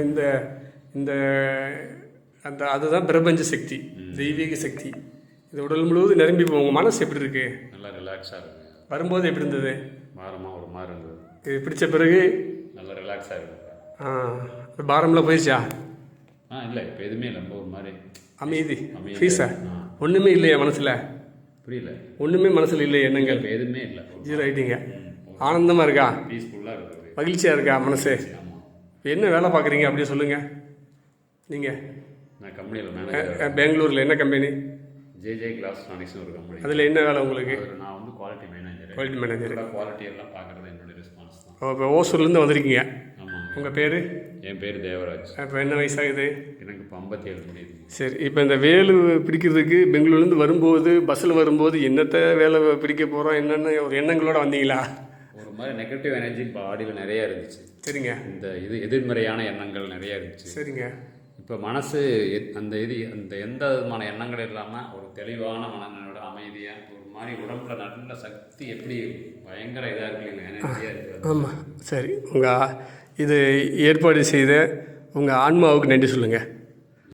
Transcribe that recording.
இந்த இந்த அந்த அதுதான் பிரபஞ்ச சக்தி தெய்வீக சக்தி. இது உடல் முழுவதும் நிரம்பி உங்கள் மனசு எப்படி இருக்கு? நல்லா ரிலாக்ஸாக இருக்குங்க வரும்போது எப்படி இருந்தது? வாரமாக ஒரு மாதிரி இருந்தது. இது பிடிச்ச பிறகு? நல்லா ரிலாக்ஸாக இருக்குது ஆ, பாரம்லாம் போயிடுச்சா? ஆ இல்லை இப்போ எதுவுமே இல்லை. ரொம்ப ஒரு மாதிரி அமைதி. ஃபீஸா. ஒன்றுமே இல்லையா மனசில்? புரியல. ஒன்றுமே மனசில் இல்லை எண்ணங்கள்? எதுவுமே இல்லை. ஜீரோ ஆயிட்டீங்க. ஆனந்தமாக இருக்கா? பீஸ்ஃபுல்லாக இருக்குது மகிழ்ச்சியாக இருக்கா மனசு? என்ன வேலை பார்க்குறீங்க அப்படியே சொல்லுங்கள் நீங்கள் நான் கம்பெனியில் மேனேஜர் பெங்களூரில் என்ன கம்பெனி ஜேஜே கிளாஸ் ஒரு கம்பெனி அதில் என்ன வேலை உங்களுக்கு? நான் வந்து quality manager quality manager quality எல்லாம் பார்க்குறது என்னுடைய ரெஸ்பான்ஸ் தான். இப்போ ஓசூர்லேருந்து வந்திருக்கீங்க. ஆமாங்க. உங்கள் பேர்? என் பேர் தேவராஜ். இப்போ என்ன வயசாகுது? எனக்கு இப்போ ஐம்பத்தி ஏழு முடியுது. சரி இப்போ இந்த வேலு பிடிக்கிறதுக்கு பெங்களூர்லேருந்து வரும்போது பஸ்ஸில் வரும்போது என்னத்த வேலை பிடிக்க போகிறோம் என்னென்ன ஒரு எண்ணங்களோட வந்தீங்களா? ஒரு மாதிரி நெகட்டிவ் எனர்ஜி பாடியில் நிறைய இருந்துச்சு. சரிங்க. இந்த இது எதிர்மறையான எண்ணங்கள் நிறைய இருந்துச்சு. சரிங்க. இப்போ மனசு எத்- அந்த இது அந்த எந்த விதமான எண்ணங்கள் இல்லாமல் ஒரு தெளிவான மனநிலையோட அமைதியாக ஒரு மாதிரி உடம்புல நல்ல சக்தி எப்படி பயங்கர இதாக இருக்கு இல்லை எனர்ஜியாக இருக்குது ஆமாம் சரி. உங்கள் இது ஏற்பாடு செய்த உங்கள் ஆன்மாவுக்கு நன்றி சொல்லுங்கள்